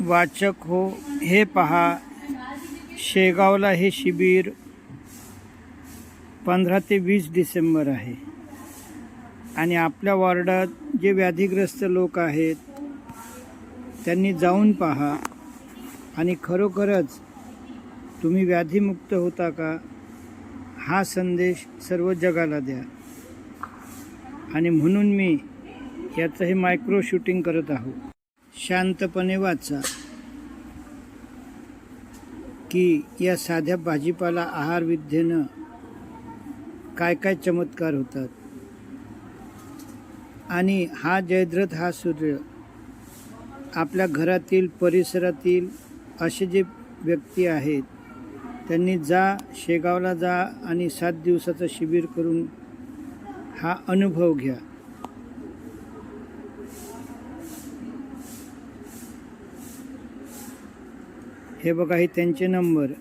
वाचक हो हे पहा. शेगावला हे शिबिर पंधरा ते वीस डिसेंबर आहे. आणि आपल्या वॉर्डात जे व्याधीग्रस्त लोक आहेत त्यांनी जाऊन पहा. आणि खरोखरच तुम्ही व्याधीमुक्त होता का हा संदेश सर्व जगाला द्या. आणि म्हणून मी याचं हे मायक्रो शूटिंग करत आहो. शांतपणे वाचा की या साध्या भाजीपाला आहार विद्येनं काय काय चमत्कार होतात. आणि हा जयद्रथ हा सूर्य आपल्या घरातील परिसरातील असे जे व्यक्ती आहेत त्यांनी जा शेगावला जा आणि सात दिवसाचं शिबिर करून हा अनुभव घ्या. हे बघा हे त्यांचे नंबर